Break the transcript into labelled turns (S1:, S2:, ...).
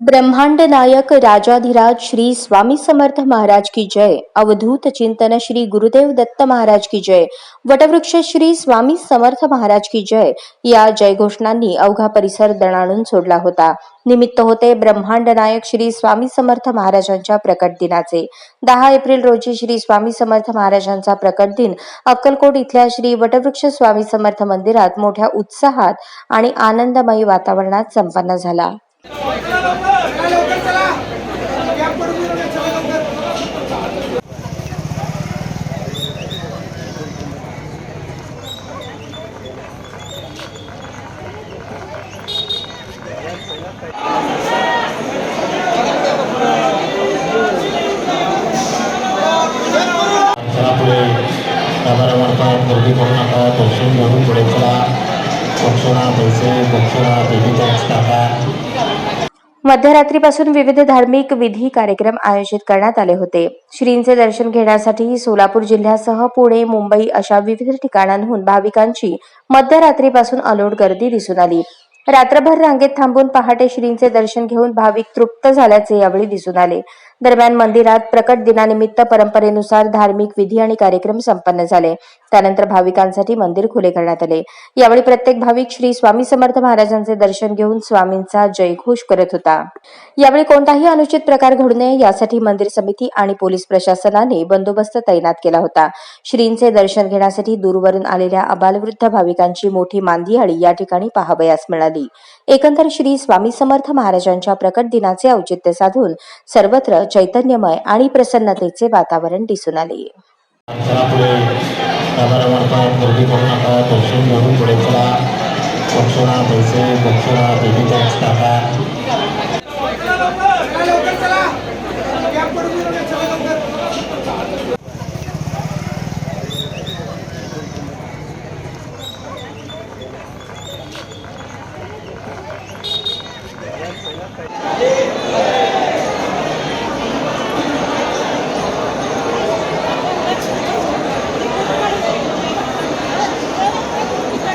S1: ब्रह्मांड नायक राजाधिराज श्री स्वामी समर्थ महाराज की जय. अवधूत चिंतन श्री गुरुदेव दत्त महाराज की जय. वटवृक्ष श्री स्वामी समर्थ महाराज की जय. या जयघोषणांनी अवघा परिसर दणाणून सोडला होता. निमित्त होते ब्रह्मांड नायक श्री स्वामी समर्थ महाराजांच्या प्रकट दिनाचे. दहा एप्रिल रोजी श्री स्वामी समर्थ महाराजांचा प्रकट दिन अक्कलकोट इथल्या श्री वटवृक्ष स्वामी समर्थ मंदिरात मोठ्या उत्साहात आणि आनंदमयी वातावरणात संपन्न झाला.
S2: चला गर्दी करू नका दर्शन घेऊन पुढे चला. दक्षिणा पैसे दक्षिणा बेबी टाका
S1: मध्यरात्रीपासून विविध धार्मिक विधी कार्यक्रम आयोजित करण्यात आले होते. श्रींचे दर्शन घेण्यासाठी सोलापूर जिल्ह्यासह पुणे मुंबई अशा विविध ठिकाणांहून भाविकांची मध्यरात्रीपासून अलोट गर्दी दिसून आली. रात्रभर रांगेत थांबून पहाटे श्रींचे दर्शन घेऊन भाविक तृप्त झाल्याचे यावेळी दिसून आले. दरम्यान मंदिरात प्रकट दिनानिमित्त परंपरेनुसार धार्मिक विधी आणि कार्यक्रम संपन्न झाले. त्यानंतर भाविकांसाठी मंदिर खुले करण्यात आले. यावेळी प्रत्येक भाविक श्री स्वामी समर्थ महाराजांचे दर्शन घेऊन स्वामींचा जयघोष करत होता. यावेळी कोणताही अनुचित प्रकार घडू नये यासाठी मंदिर समिती आणि पोलीस प्रशासनाने बंदोबस्त तैनात केला होता. श्रींचे दर्शन घेण्यासाठी दूरवरून आलेल्या अबालवृद्ध भाविकांची मोठी मांदियाळी या ठिकाणी पाहावयास मिळाली. एकंदर श्री स्वामी समर्थ महाराजांच्या प्रकट दिनाचे औचित्य साधून सर्वत्र चैतन्यमय आणि प्रसन्नतेचे वातावरण दिसून आले.
S2: गर्दी करू नका दर्शन घेऊन पुढे चला. पैसे.